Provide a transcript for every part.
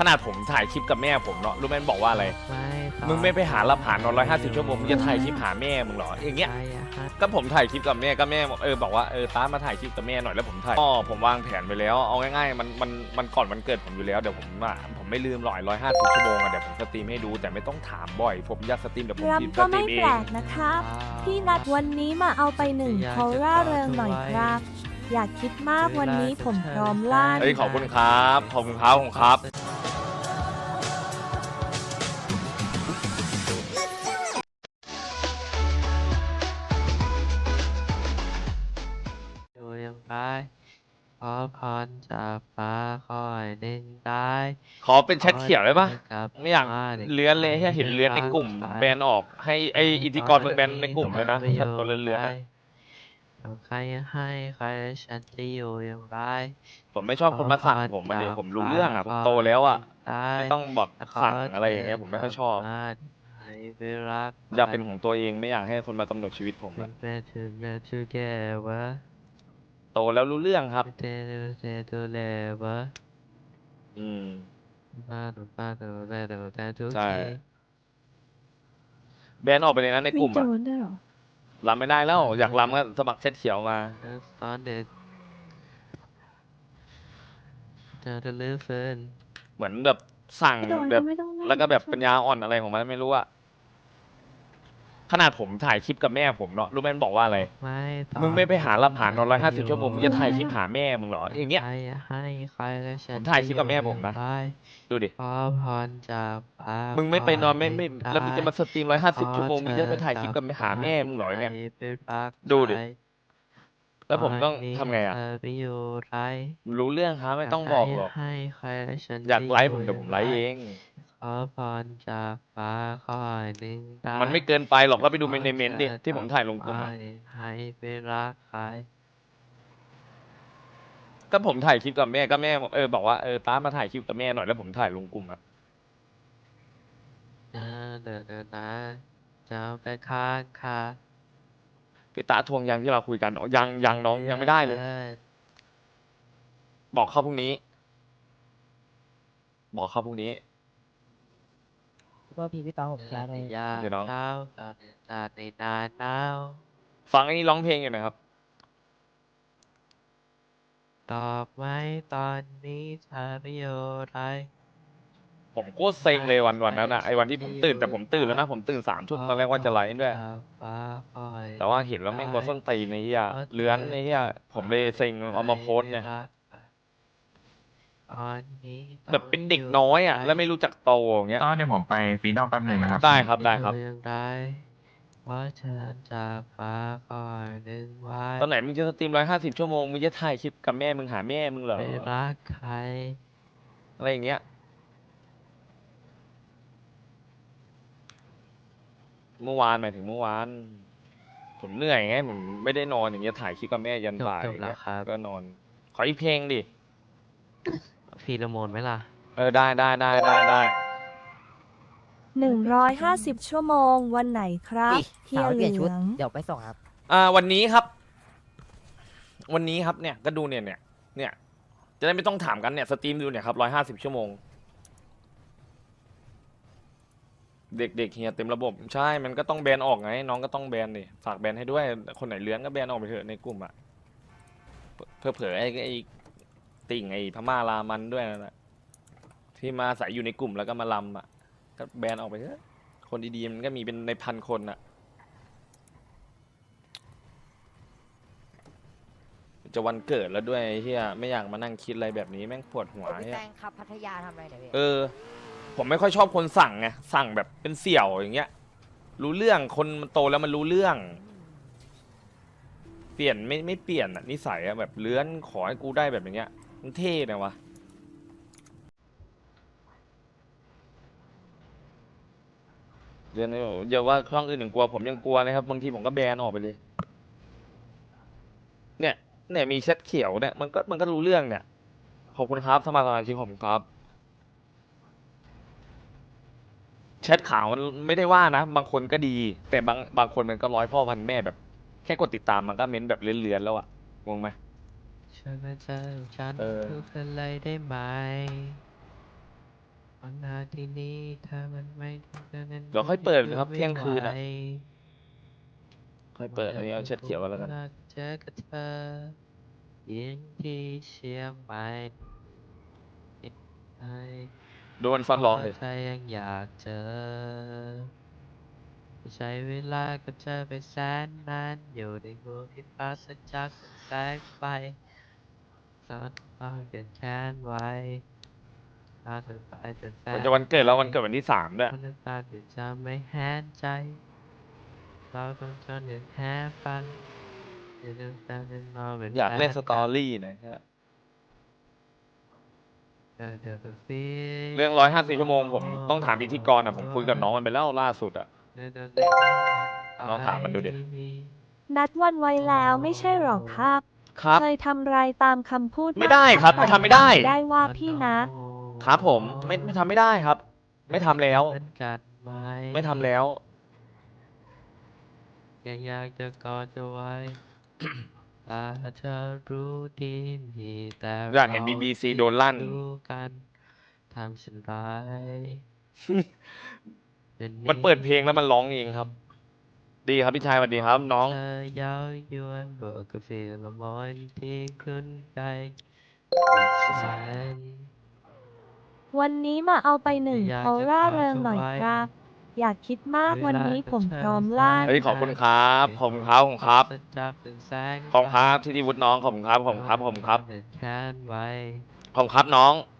ขนาดผมถ่ายคลิปกับแม่ผมเนาะรู้ไหมมันบอกว่าอะไร ไม่ตอบมึงไม่ไปหารับหานอนร้อยห้าสิบชั่วโมงมึงจะถ่ายคลิปหาแม่มึงเหรออย่างเงี้ยใครอะฮะก็ผมถ่ายคลิปกับแม่ก็แม่บอกเออบอกว่าเออตามาถ่ายคลิปกับแม่หน่อยแล้วผมถ่ายก็ผมวางแผนไปแล้วเอาง่ายๆมันมันมันก่อนวันเกิดผมอยู่แล้วเดี๋ยวผมอะผมไม่ลืมหรอยร้อยห้าสิบชั่วโมงอะเดี๋ยวผมสตรีมให้ดูแต่ไม่ต้องถามบ่อย ผมอยากสตรีมเดี๋ยวผมรับพิมพ์สก็ตรีไม่มเอแปลง กนะครับ พี่นัดวันนี้มาเอาไปหนึ่งเขาร่าเริงหน่อยครับ อย่าคิดมากวันนี้ผมพร้อมลั่นเฮ้ยขอบคุณครับขอบคุณครับขอบคุณครับดู ขอพรจากฟ้าคอยหนึ่งได้ขอเป็นแชทเขียวได้ปะครับไม่อยากเลื้อนเลยแค่เห็นเลื้อนในกลุ่มแบนออก ให้ไออิทธิกรมึงแบนในกลุ่มเลยนะถ้าตัวเลื้อนๆอะเอาใครให้ใครฉันจะอยู่อย่างไร ผมไม่ชอบคนมาสั่งผมมาเลยผมรู้เรื่องอะผมโตแล้วอะได้ไม่ต้องบอกสั่งอะไรอย่างเงี้ยผมไม่ค่อยชอบให้ไปรักอยากเป็นของตัวเองไม่อยากให้คนมากำหนดชีวิตผมเป็อะ โตแล้วรู้เรื่องครับเตดูเตดูแลวะอืมมาดูมาดูแลดูแต่ทุกใช่ ทีแบนออกไปเลยนะในกลุ่มโจอะรด้วยเหรอรำไม่ได้แล้ว อยากรำก็สมัครเช็ดเขียวมา ตอนเด็กเธอจะลื้อฟื้นเหมือนแบบสั่งโดนแบก็บ ไม่ต้องนั่งแล้วก็แบบปัญญาอ่อนอะไรของมันไม่รู้อะ ขนาดผมถ่ายคลิปกับแม่ผมเนาะรู้ไหมมันบอกว่าอะไร ไม่ตอบมึงไม่ไปหารับหานอนร้อยห้าสิบชั่วโมงมึงจะถ่ายคลิปหาแม่มึงเหรออย่างเงี้ย ใครให้ใครและฉันผมถ่ายคลิปกับแม่ผมนะ ได้ดูดิ ขอพรจากฟ้ามึงไม่ไปนอนไม่ไม่ขอแล้วมึงจะมาสตรีมร้อยห้าสิบขอชั่วโมงมึงจะไปถ่ายคลิปกับเธอหาแม่มึงเหรอเนี่ยให้ไปรักดูดิใครแล้วผมต้องวันนี้ทำไงอะเธอไปอยู่ไรรู้เรื่องครับไม่ต้องบอกหรอก ให้ใครและฉันอยากจะไลฟ์ผมเดี๋ยวผมไลฟ์เอง ขอพรจากฟ้าคอยหนึ่งตามันไม่เกินไปหรอกก็ไปดูในเมนต์ดิที่ผมถ่ายลงกลุ่มอะให้ไปรักใครก็ผมถ่ายคลิปกับแม่ก็แม่บอกเออบอกว่าเออตามาถ่ายคลิปกับแม่หน่อยแล้วผมถ่ายลงกลุ่มอะเดินเดินเดินนะจะไปข้างค่ะพี่ตาทวงยังที่เราคุยกันอ๋อยังยังน้องยังไม่ได้เลย บอกเข้าพรุ่งนี้ บอกเข้าพรุ่งนี้ ว่าพี่พี่ตองผมแชร์ในยาเดี๋ยวน้อง เช้าตอนตาในนานหนาวฟังไอ้นี่ร้องเพลงอยู่นะครับดอกไม้ตอนนี้เธอไปอยู่ไร ผมโคตรเซ็งเลยวันวันนั้นอะไอ้วันที่ผมตื่นแต่ผมตื่นแล้วนะผมตื่นสามทุ่มตอนแรกว่าจะไลฟ์ด้วยจากฟ้าคอยแต่ว่าเห็นแล้วแม่งก็ส้นตีนไอ้เหี้ยเลื้อนไอ้เหี้ยผมเลยเซ็งเอามาโพสต์เนี่ย ตอนนี้แบบเป็นเด็กน้อยอะ แล้วไม่รู้จักโตอย่างเงี้ย ก็เดี๋ยวผมไปฟรีดอมแป๊บหนึ่งนะครับ ได้ครับได้ครับอยู่อย่างไรว่าเธอจากฟ้าคอยหนึ่งไว้ตอนไหนมึงจะสตรีมร้อยห้าสิบชั่วโมงมึงจะถ่ายคลิปกับแม่มึงหาแม่มึงเหรอไปรักใคร อะไรอย่างเงี้ยเมื่อวานหมายถึงเมื่อวาน ผมเหนื่อยไงผมไม่ได้นอนอย่างเงี้ยถ่ายคลิปกับแม่ยันจบบ่ายจบแล้วครับก็นอน ขออีกเพลงดิ ฟีโรโมนไหมล่ะ เออได้ได้ได้ได้ได้หนึ่งร้อยห้าสิบชั่วโมงวันไหนครับอุ๊ยเฮียสาวเหเปลี่ยนลืชุดองเดี๋ยวไปส่งครับ อ่าวันนี้ครับ วันนี้ครับเนี่ยก็ดูเนี่ยเนี่ยเนี่ยจะได้ไม่ต้องถามกันเนี่ยสตรีมดูเนี่ยครับร้อยห้าสิบชั่วโมง เด็กๆเฮียเต็มระบบใช่ มันก็ต้องแบนออกไง น้องก็ต้องแบนดิฝากแบนให้ด้วย คนไหนเลื้อนก็แบนออกไปเถอะในกลุ่มอะเพื่อเผยไอ้ไอ้ ติ่งไอ้พม่ารามันด้วยนั่นแหละที่มาใส่อยู่ในกลุ่มแล้วก็มาลำอะก็แบนออกไปเถอะคนดีๆมันก็มีเป็นในพันคนอะจะวันเกิดแล้วด้วยไอ้เฮียไม่อยากมานั่งคิดอะไรแบบนี้แม่งปวดหัวพี่เฮียแตงครับพัทยาทำอะไรเนี่ยพี่เออ ผมไม่ค่อยชอบคนสั่งไงสั่งแบบเป็นเสี่ยวอย่างเงี้ย รู้เรื่องคนมันโตแล้วมันรู้เรื่อง เปลี่ยนไม่ไม่เปลี่ยนอะนิสัยอะแบบเลื้อนขอให้กูได้แบบอย่างเงี้ย มันเท่นะวะ เดี๋ยวนี้อย่าว่าช่องอื่นถึงกลัวผมยังกลัวเลยครับ บางทีผมก็แบนออกไปเลย เนี่ย เนี่ยมีเช็ดเขียวเนี่ย มันก็มันก็รู้เรื่องเนี่ย ขอบคุณครับสมาชิกขอบคุณครับ แชทขาวมันไม่ได้ว่านะ บางคนก็ดี แต่บางบางคนมันก็ร้อยพ่อพันแม่แบบ แค่กดติดตามมันก็เม้นแบบเลือนๆแล้วอะงงไหม ช่วยมาเจอฉันเออ ทุกอะไรได้ไหมอนหน้าที่นี้เธอมันไม่เดี๋ยวค่อยเปิดครับเที่ยงคืนอะ ค่อยเปิดอันนี้เอาเช็ดเขียวไว้แล้วกัน เจอกับเธอยังที่เชียงใหม่ไอ้โดนฟันร้องเลยถ้ายังอยากเจอ ใช้เวลากับเธอไปแสนนานอยู่ในดวงที่ปราศจากแสงไฟ สอนฟ้าเปลี่ยนแค้นไว้ตาเธอไปจนแสมันจะวันเกิดแล้ววันเกิดวันที่สามด้วย คนน้ำตาถึงจะไม่แห้นใจ เราต้องจนถึงแห้ฟันอย่าลืมตาเป็นมองเหมือนอยากเล่นแฟสตอรี่หนะฮะเดี๋ยวเดี๋ยวไปฟีเรื่องร้อยห้าสิบชั่วโมงผมต้องถามพิธีกรอะผมคุยกับน้องมันไปแล้วล่าสุดอะ เดี๋ยวเดี๋ยวเดี๋ยวลองถามมันดูดิ นัดวันไว้แล้วไม่ใช่หรอกครับ ครับ เคยทำไรตามคำพูดไม่ได้ครับมันทำไม่ได้ ได้ว่าพี่นะ ครับผมไม่ไม่ทำไม่ได้ครับ ไม่ทำแล้ว เหมือนกันไหมไม่ทำแล้วยังอยากจะกอดจะไว้แต่เธอรู้ดีมีแต่อยากเห็น BBC โดนลั่น รู้กันทำฉันร้ายดี๋ยวมันเปิดเพลงแล้วมันร้องเองครับ ดีครับพี่ชายสวัสดีครับ น้อง เธอเย้ายวนบอกกับฟีลมอนที่คุ้นใจฉันวันนี้มาเอาไปหนึ่งอยากจะเขาร่าเริงหน่อยขอถวายครับ อยากคิดมากเวลาวันนี้ผมจะพร้อมลั่นเฮ้ยขอบคุณครับขอบคุณครับขอบคุณครับจับเป็นแสงขอบคุณครับที่ดีวุฒิน้องขอบคุณครับขอบคุณครับขอบคุณครับเห็นแค้นไว้ ขอบคุณครับน้องเ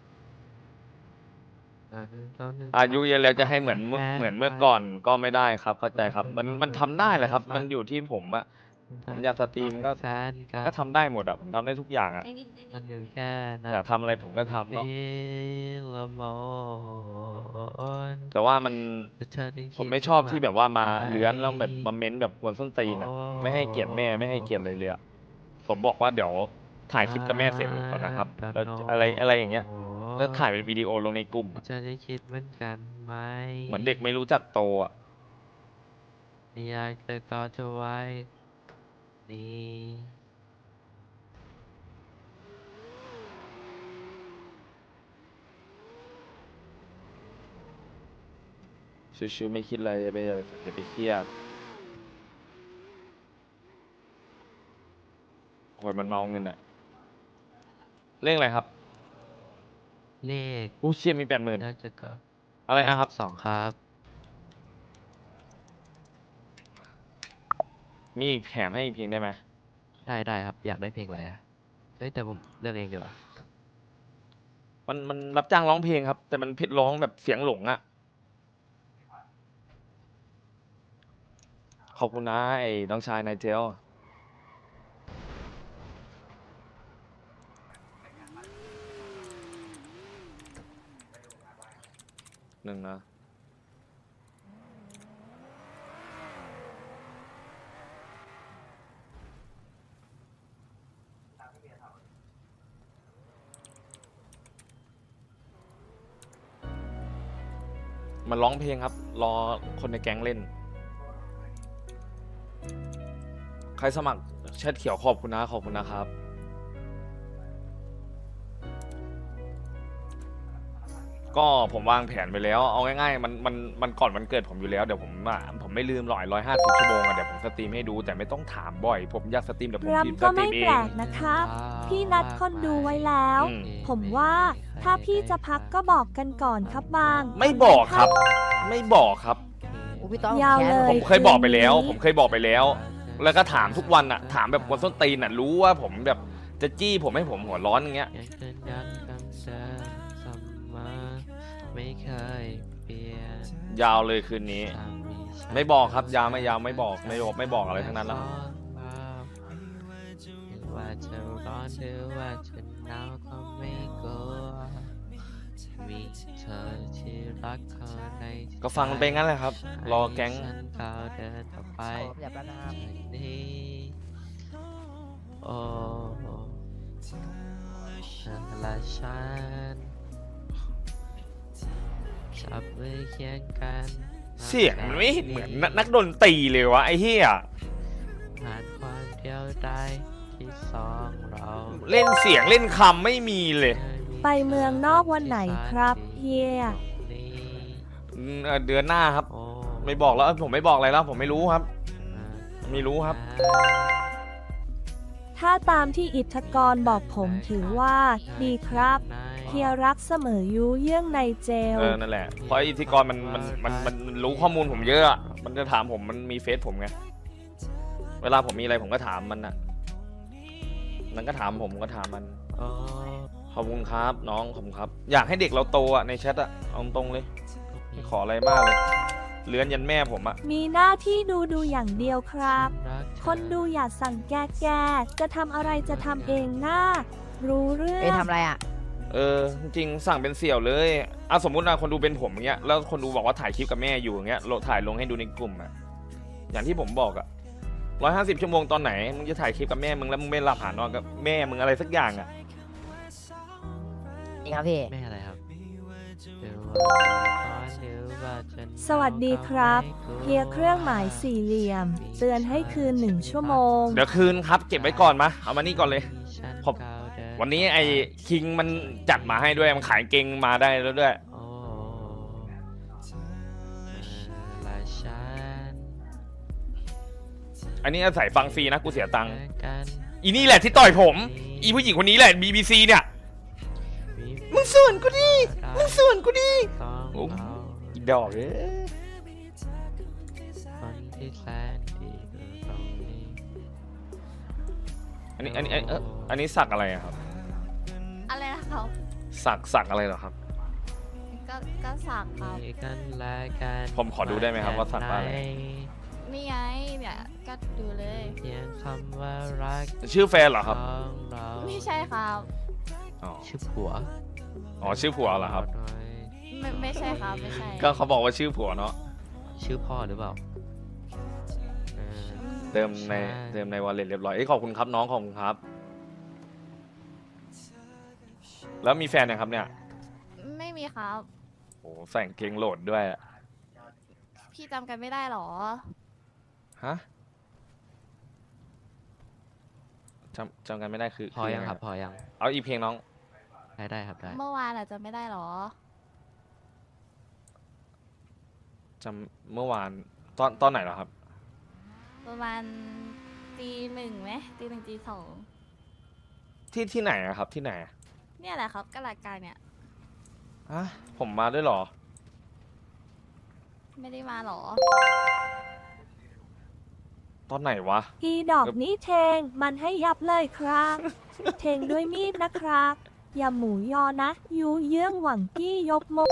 ออต้นอายุเยอะแล้วจะให้เหมือนเมื่อเหมือนเมื่อก่อนก็ไม่ได้ครับ เข้าใจครับ มันมันทำได้แหละครับ มันอยู่ที่ผมอะผมอยากสตรีมก็แฟนกันก็ทำได้หมดอะผมทำได้ทุกอย่างอะมันอยู่แค่นั้นอยากทำอะไรผมก็ทำเนาะฟีลมอนแต่ว่ามันแต่เธอได้คิดผมไม่ชอบที่แบบว่ามาไหเลื้อนแล้วแบบมาเม้นแบบกวนส้นตีนอะไม่ให้เกียรติแม่ไม่ให้เกียรติอะไรเลยอะผมบอกว่าเดี๋ยวถ่ายคลิปกับแม่เสร็จก่อนนะครับแล้วอะไรอะไรอย่างเงี้ยโอ้ แล้วถ่ายเป็นวิดีโอลงในกลุ่มอะเธอได้คิดเหมือนกันไหมเหมือนเด็กไม่รู้จักโตอะอยากจะกอดเธอไว้นี่ชิวๆไม่คิดอะไรอย่าไปอย่าไปเครียดคนมันเมาเงินอะเรื่องอะไรครับ เลขอู้เชี่ยมีแปดหมื่นน่าจะกอดอะไรนะครับสองครับ มีอีกแถมให้อีกเพลงได้ไหมได้ได้ครับ อยากได้เพลงอะไรอะเฮ้ย แต่ผมเลือกเองดีกว่ามันมันรับจ้างร้องเพลงครับ แต่มันเพชรร้องแบบเสียงหลงอะขอบคุณนะไอ้น้องชายนายเจล หนึ่งนะมันร้องเพลงครับ รอคนในแก๊งเล่น ใครสมัครแชทเขียวขอบคุณนะ ขอบคุณนะครับ ก็ผมวางแผนไปแล้ว เอาง่ายๆ มันมันมันก่อนวันเกิดผมอยู่แล้วเดี๋ยวผมอะผมไม่ลืมหรอกร้อยห้าสิบชั่วโมงอะเดี๋ยวผมสตรีมให้ดูแต่ไม่ต้องถามบ่อย ผมอยากสตรีมเดี๋ยวผมพิมพ์รำสก็ตรีไม่มเอแปลง กนะครับ พี่นัดคนดูไว้แล้ว อืม ผมว่าถ้าพี่จะพักก็บอกกันก่อนครับบางไม่บอกครับ ไม่บอกครับ อุ๊ยพี่ต้องยาวเลยผมเคยบอกไปแล้ว ผมเคยบอกไปแล้ว แล้วก็ถามทุกวันอะ ถามแบบกวนส้นตีนอะรู้ว่าผมแบบจะจี้ผมให้ผมหัวร้อนอย่างเงี้ยยังยืนยันคำเดิมเสมอ ไม่เคยเปลี่ยนยาวเลยคืนนี้ถ้ามีฉันไม่บอกครับยาวไม่ยาวไม่บอกไม่บอกไม่บอกอะไรทั้งนั้นแล้วไม่ว่าจะร้อนหรือว่าจะหนาวก็ไม่กลัวมีเธอที่รักเขาในก็ฟังมันไปงั้นแหละครับ รอแก๊ง ให้ฉันก้าวเดินต่อไปผมอยากแล้วนะครับจากนี้โอ้เธอและฉัน จับมือเคียงกันเสียงมันไม่เห็นเหมือนนักนักดนตรีเลยวะไอ้เหี้ยผ่านความเดียวดายที่สองเราเล่นเสียงเล่นคำไม่มีเลยคยมีไปเมืองนอกวันไหนครับเฮียใอืมเอ่อเดือนหน้าครับ โอ้ไม่บอกแล้วเอ้ยผมไม่บอกอะไรแล้ว ผมไม่รู้ครับอ่าไม่รู้ครับ ถ้าตามที่อิทธกรบอกผมถือว่า ดีครับ เฮียรักเสมอยุเยื่องในเจล เออ นั่นแหละ เพราะอิทธิกรมันมันมันมันมันรู้ข้อมูลผมเยอะอะมันจะถามผมมันมีเฟซผมไง เวลาผมมีอะไรผมก็ถามมันอะมันก็ถามผมผมก็ถามมัน อ๋อขอบคุณครับ น้องขอบคุณครับ อยากให้เด็กเราโตอะในแชทอะเอาตรงๆเลยไม่ขออะไรมากเลย เลื้อนยันแม่ผมอะมีหน้าที่ดูดูอย่างเดียวครับ รักเธอคนดูอย่าสั่งแก้แก้จะทำอะไรจะทำเองหน้า รู้เรื่อเอ้ยงทำอะไรอะ เออจริงๆสั่งเป็นเสี่ยวเลยอะสมมุตินะคนดูเป็นผมอย่างเงี้ยแล้วคนดูบอกว่าถ่ายคลิปกับแม่อยู่อย่างเงี้ยโหลดถ่ายลงให้ดูในกลุ่มอะอย่างที่ผมบอกอะร้อยห้าสิบชั่วโมงตอนไหนมึงจะถ่ายคลิปกับแม่มึงแล้วมึงไม่หลับหานอนกับแม่มึงอะไรสักอย่างอะจริงครับพี่ แม่อะไรครับเดี๋ยวว่าเดี๋ยวว่าจะ สวัสดีครับเฮียเครื่องหมายสี่เหลี่ยม เตือนให้คืนหนึ่งชั่วโมง เดี๋ยวคืนครับ เก็บไว้ก่อนมาเอามานี่ก่อนเลยผมวันนี้ไอ้คิงมันจัดมาให้ด้วยมันขายเกงมาได้แล้วด้วย โอ้เมื่อไรฉันอันนี้อาศัยฟังฟรีนะกูเสียตังค์เจอกันอีนี่แหละที่ต่อยผม อีผู้หญิงคนนี้แหละ BBC เนี่ยมีมึงส่วนกูดิอะไรมึงส่วนกูดิ ต้องโอ้เรา อีดอกเอ้ยคนที่แสนดีอยู่ตรงนี้อันนี้อันนี้อันเอ่ออันนี้สักอะไรอะครับ อะไรนะครับสักสักอะไรเหรอครับ ก็ก็สักครับ มีกันและกันผมขอดูได้ไหมครับว่าสักว่าอะไรนี่ไงเนี่ยก็ดูเลย เพียงคำว่ารักชื่อแฟนเหรอครับของเราไม่ใช่ครับ อ๋อชื่อผัวอ๋อชื่อผัวเหรอครับหน่อย ไม่ไม่ใช่ครับไม่ใช่ก็เขาบอกว่าชื่อผัวเนาะชื่อพ่อหรือเปล่าเออ เติมในใช่ เติมในวอลเล็ตเรียบร้อยเอ้ยขอบคุณครับน้องขอบคุณครับ แล้วมีแฟนยังครับเนี่ยไม่มีครับ โอ้ใส่กางเกงโหลดด้วยอะพี่จำกันไม่ได้หรอ ฮะจำจำกันไม่ได้คือพอยังไครับ พอยังเอาอีกเพลงน้อง ได้ได้ครับได้ เมื่อวานอะจำไม่ได้หรอ จำเมื่อวานตอนตอนไหนเหรอครับ ประมาณตีหนึ่งไหมตีหนึ่งตีสองที่ที่ไหนอะครับ ที่ไหนอะเนี่ยแหละครับก็หลักการเนี่ย ฮะผมมาด้วยเหรอ ไม่ได้มาหรอ ตอนไหนวะอีดอกนี้เทงมันให้ยับเลยครับ เทงด้วยมีดนะครับ อย่าหมูยอนะ ยูเยื่องหวังกี้ยกมก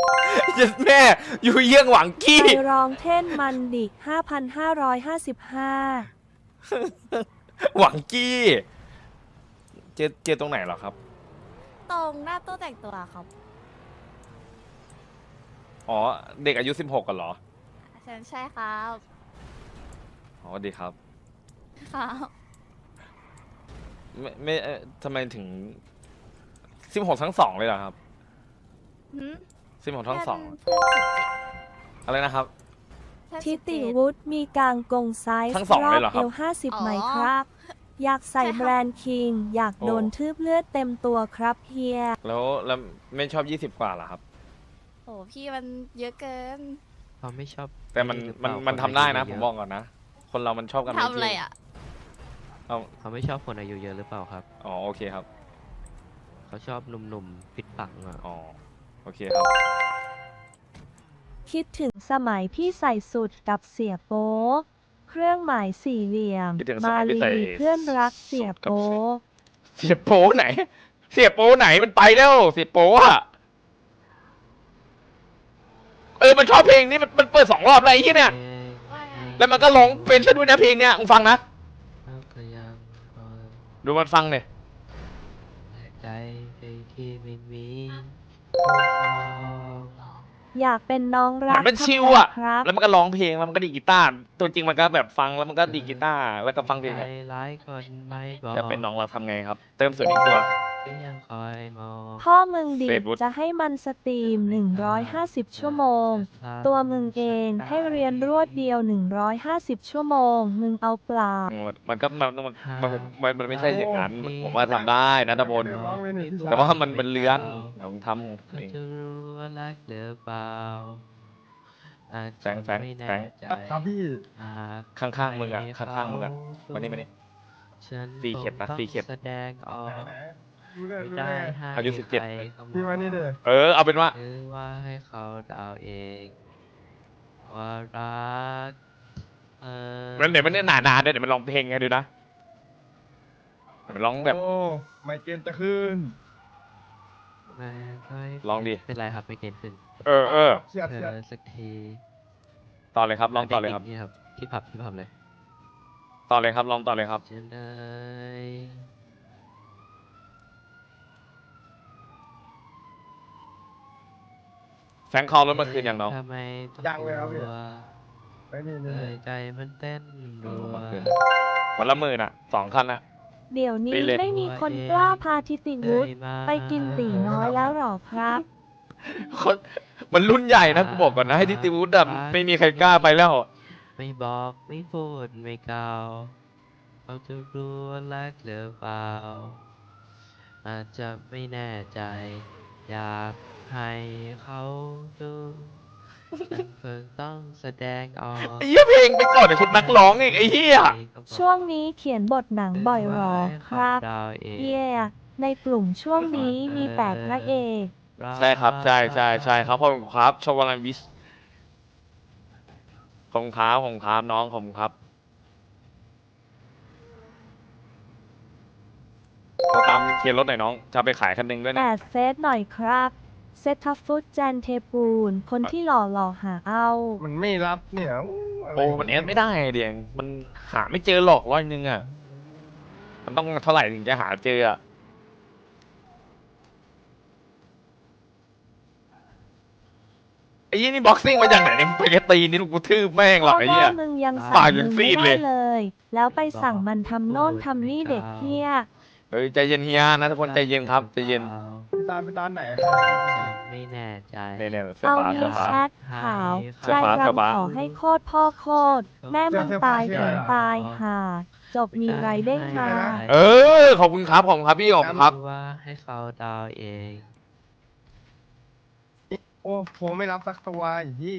เยัดแม่อยู่เยี่ยงหวังกี้ไปรองเท่นมันดิ5,555 หวังกี้เจอเจอตรงไหนเหรอครับตรงหน้าตู้แต่งตัวครับอ๋อเด็กอายุสิบหกกันเหรอฉันใช่ครับอ๋อดีครับครับไม่ไม่เอ่อทำไมถึง สิบหกทั้งสองเลยเหรอครับหืมสิบหกทั้งสองเพื่อนสิบเจ็ดอะไรนะครับ เพื่อนทิสิบติเจ็ดวุฒิมีกางกงไซส์ทั้งสองเลยเหรอครับเอวห้าสิบอ๋อ ไหมครับ อยากใส่ใช่ครับแบรนด์คิง อยากโดนโอ้ทืบเลือดเต็มตัวครับเฮีย แล้วแล้วไม่ชอบยี่สิบกว่าเหรอครับ โอ้พี่มันเยอะเกินเขาไม่ชอบแต่มันหรือเปมันล่ามันคทำได้นะาผยุมเยบอกก่อนนะ คนเรามันชอบกันทำอะไรอะ เอาเขาไม่ชอบคนอายุเยอะหรือเปล่าครับ อ๋อโอเคครับ เขาชอบหนุ่มๆปิดปังอะ อ๋อ โอเคครับ คิดถึงสมัยพี่ใส่สุดกับเสียโป๊เครื่องหมายสี่เหลี่ยม คิดถึงสมัมายพี่ลีใส่ เพื่อนรักเสียโป๊เสียโป้ไหน เสียโป้ไหนมันไปแล้ว เสียโป้อะเออมันชอบเพลงนี้มันมันเปิดสองรอบแล้วไอ้ที่เนี่ย แล้วมันก็ร้องเป็นซะด้วยนะเพลงเนี้ยมึงฟังนะเราก็ยังคอยดูมันฟังเนี่ยใจ ไปที่ไม่มีอยากเป็นน้องรักมันชิวอะทำไงครับแล้วมันก็ร้องเพลงแล้วมันก็ดีดกีตาร์ตัวจริงมันก็แบบฟังแล้วมันก็ดีดกีตาร์แล้วก็ฟังเพลงใจร้ายคนไม่บอก จะเป็นน้องเราทำไงครับ เติมส่วนอีกตัว ยังคอยมองพ่อมึงดีเฟซบุ๊กจะให้มันสตรีม 150 ชั่วโมง ตัวมึงเองให้เรียนรวดเดียว 150 ชั่วโมง มึงเอาเปล่า มันมันก็มันมันมันมันมันไม่ใช่อย่างนั้น ผมว่าทำได้นะตะบน แต่ว่ามันมันเลื้อนเดี๋ยวผมทำเขาจะรู้ว่ารักหรือเปล่าอาจแฟจะงแฟงไม่แฟแน่งใจครับพี่ หากข้างๆมึงอะข้างๆมึงอะเขามานี่มานี่ฉันตีเข็ดนะคงตีเข็ดต้องแสดงออก ดูแลไม่ดูได้แลให้อายุ17ใครเขาพี่มานี่เด้อเออเอาเป็นว่า หรือว่าให้เขาเดาเองว่ารักเออมันเดี๋ยวมันเนี่ยหนาๆด้วยเดี๋ยวมันร้องเพลงไงดูนะเดี๋ยวมันร้องแบบ โอ้ไม่เกณฑ์จะขึ้นไม่ค่อยลองดิ เป็นไรครับไม่เกินขึ้นเออเออเสียดเธเสียดอสักทีต่อเลยครับลองต่อเลยครับนี่ครับที่ผับที่ผับเลยต่อเลยครับลองต่อเลยครับ จะได้ แฟงคอลรถเมื่อคืนอย่างน้อง ทำไมต้องยังเลยครับพี่กลัวไปนี่เอนี่อใจมันเต้นรัว วันละหมื่นอะสองคันอะ เดี๋ยวนี้ไปเลย ไม่มีคนกล้าพาทิติวุฒิเอ่ยมาไปกินตีน้อยแล้วหรอครับ คนมันรุ่นใหญ่นะกูบอกก่อนนะให้ดิติวูดอะไม่มีใครกล้าไปแล้ว ไม่บอกไม่พูดไม่กล่าวเขาจะรู้ว่ารักหรือเปล่า อาจจะไม่แน่ใจ อยาก ให้เขาดูฉันเพิ่งต้องแสดงออกไอ้เหี้ยเพลงไปก่อนไอ้ชุดนักร้องอีกไอ้เหี้ย ช่วงนี้เขียนบทหนังบ่อยหรอครับดาวเองเย่ในกลุ่มช่วงนี้มีแปดพระเอกใช่ครับ ใช่ใช่ใช่ครับขอบคุณครับชวลันวิสขอบคุณครับขอบคุณครับน้องขอบคุณครับเอาตามเคลียร์รถหน่อยน้อง จะเอาไปขายคันหนึงด้วยแปนะดเซตหน่อยครับ เซตทัฟฟุตแจนเทปูน คนที่หล่อหล่อๆหาเอา มันไม่รับเนี่ยะไรโอ้มันเอสไม่ได้เดียงมันหาไม่เจอหรอกร้อยหนึงอะ มันต้องเท่าไหร่ถึงจะหาเจออะ ไอ้ยี่นี่บ็อกซิ่งมาจากไหนเนี่ยไปกระตีนี่ลูกกูทืบแม่งหรอกไอ้เพราะเหี้ยว่ามึงยังปาสั่กงยัมึงงซีไม่ดเลยได้เลย แล้วไปสั่งมันทำโน่นทำนี่เด็กเฮียเฮ้ยใจเย็นเฮียนะทุกคนใจเย็นครับใจเย็นพี่ ตาลไปตอนไหนไม่แน่ใจ เนี่ยเนี่ยเสื้อเอาฟ้าดีเสื้อฟ้าแชทขาวเสื้อรายฟ้าเสื้อฟ้ารำขอให้โคตรพ่อโคตรแม่มึงตายถึงตายห่าจบมีไรเด้งมา เออขอบคุณครับขอบคุณครับพี่ขอบคุณครับ ว่าให้เขาดาวเอง โอ้ผมไม่รับสักตัวไอ้ที่